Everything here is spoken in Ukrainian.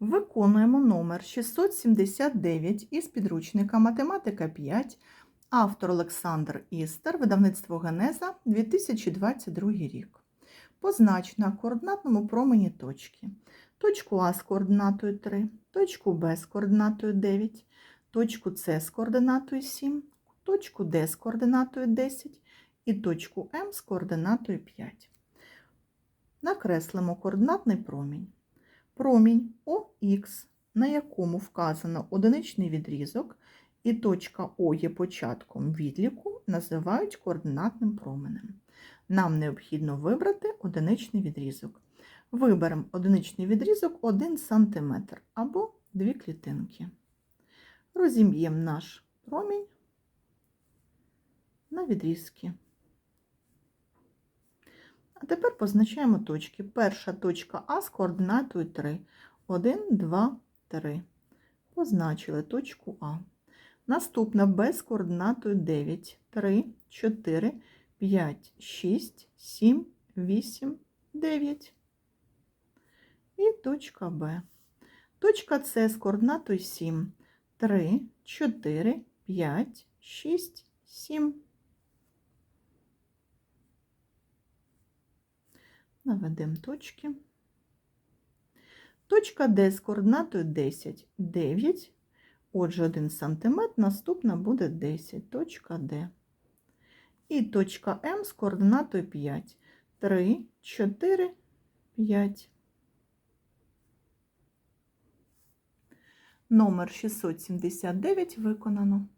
Виконуємо номер 679 із підручника Математика 5, автор Олександр Істер, видавництво Генеза, 2022 рік. Познач на координатному промені точки. Точку А з координатою 3, точку Б з координатою 9, точку С з координатою 7, точку Д з координатою 10 і точку М з координатою 5. Накреслимо координатний промінь. Промінь ОХ, на якому вказано одиничний відрізок, і точка О є початком відліку, називають координатним променем. Нам необхідно вибрати одиничний відрізок. Виберемо одиничний відрізок 1 см або 2 клітинки. Розім'ємо наш промінь на відрізки. А тепер позначаємо точки. Перша точка А з координатою 3. 1, 2, 3. Позначили точку А. Наступна Б з координатою 9. 3, 4, 5, 6, 7, 8, 9. І точка Б. Точка С з координатою 7. 3, 4, 5, 6, 7. Наведемо точки. Точка Д з координатою 10, 9. Отже, 1 см, наступна буде 10, точка Д. І точка М з координатою 5, 3, 4, 5. Номер 679 виконано.